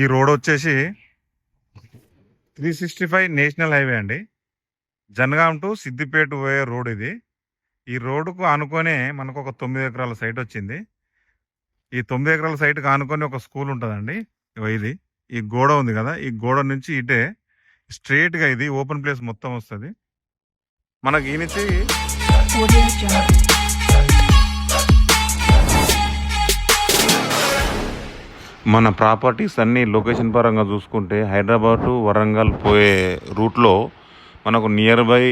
ఈ రోడ్ వచ్చేసి three sixty five national highway అండి. జనగాం టు సిద్దిపేట పోయే రోడ్ ఇది. ఈ రోడ్డుకు ఆనుకొనే మనకు ఒక తొమ్మిది ఎకరాల సైట్ వచ్చింది. ఈ తొమ్మిది ఎకరాల సైట్కి ఆనుకొని ఒక స్కూల్ ఉంటుందండి. ఇది. ఈ గోడ ఉంది కదా ఈ గోడ నుంచి ఇటే స్ట్రేట్గా ఇది ఓపెన్ ప్లేస్ మొత్తం వస్తుంది. మనకి ఈ నుంచి మన ప్రాపర్టీస్ అన్నీ లొకేషన్ పరంగా చూసుకుంటే హైదరాబాద్ టు వరంగల్ పోయే రూట్లో మనకు నియర్ బై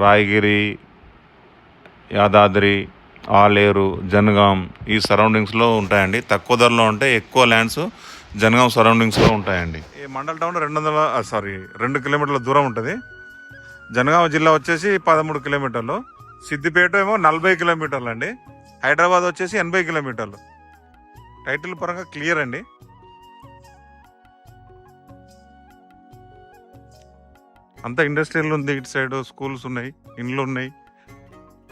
రాయగిరి యాదాద్రి ఆలేరు జనగాం ఈ సరౌండింగ్స్లో ఉంటాయండి. తక్కువ ధరలో ఉంటే ఎక్కువ ల్యాండ్స్ జనగాం సరౌండింగ్స్లో ఉంటాయండి. ఈ మండల్ టౌన్ రెండు వందల సారీ రెండు కిలోమీటర్ల దూరం ఉంటుంది. జనగాం జిల్లా వచ్చేసి పదమూడు కిలోమీటర్లు. సిద్దిపేట ఏమో నలభై కిలోమీటర్లు అండి హైదరాబాద్ వచ్చేసి ఎనభై కిలోమీటర్లు. టైటిల్ పరంగా క్లియర్ అండి. అంతా ఇండస్ట్రియల్ ఉంది ఇటు సైడ్ స్కూల్స్ ఉన్నాయి ఇండ్లు ఉన్నాయి.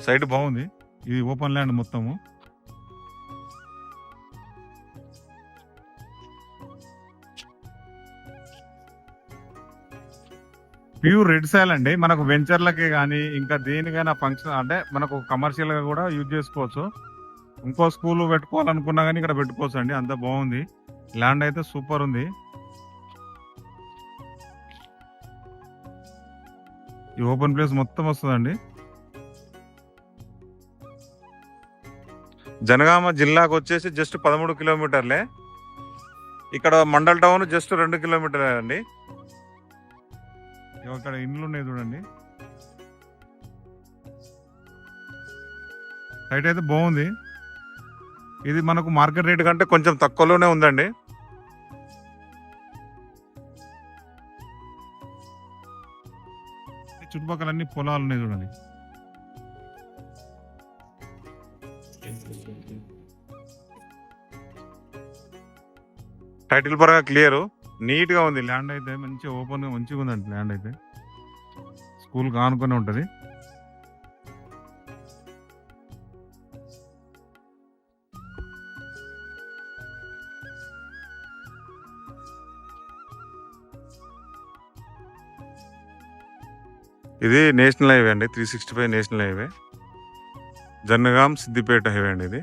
సైడ్ బాగుంది. ఇది ఓపెన్ ల్యాండ్ మొత్తము. ప్యూర్ రెడ్ సాయిల్ అండి. మనకు వెంచర్లకి కానీ ఇంకా దేనికైనా ఫంక్షన్ అంటే మనకు కమర్షియల్గా కూడా యూజ్ చేసుకోవచ్చు. ఇంకో స్కూల్ పెట్టుకోవాలనుకున్నా కానీ ఇక్కడ పెట్టుకోవచ్చు అండి అంత బాగుంది. ల్యాండ్ అయితే సూపర్ ఉంది. ఈ ఓపెన్ ప్లేస్ మొత్తం వస్తుందండి. జనగామ జిల్లాకు వచ్చేసి జస్ట్ పదమూడు కిలోమీటర్లే. ఇక్కడ మండల్ టౌన్ జస్ట్ రెండు కిలోమీటర్లే అండి. ఇక్కడ ఇండ్లు ఉన్నాయి చూడండి. సైట్ అయితే బాగుంది. ఇది మనకు మార్కెట్ రేట్ కంటే కొంచెం తక్కువలోనే ఉందండి. చుట్టుపక్కల అన్ని పొలాలు ఉన్నాయి చూడండి. టైటిల్ పరంగా క్లియర్ నీట్గా ఉంది. ల్యాండ్ అయితే మంచిగా ఓపెన్గా మంచిగా ఉందండి. ల్యాండ్ అయితే. స్కూల్ కానుకొని ఉంటది. ఇది నేషనల్ హైవే అండి three sixty five national highway. Jangaon Siddipet highway అండి ఇది.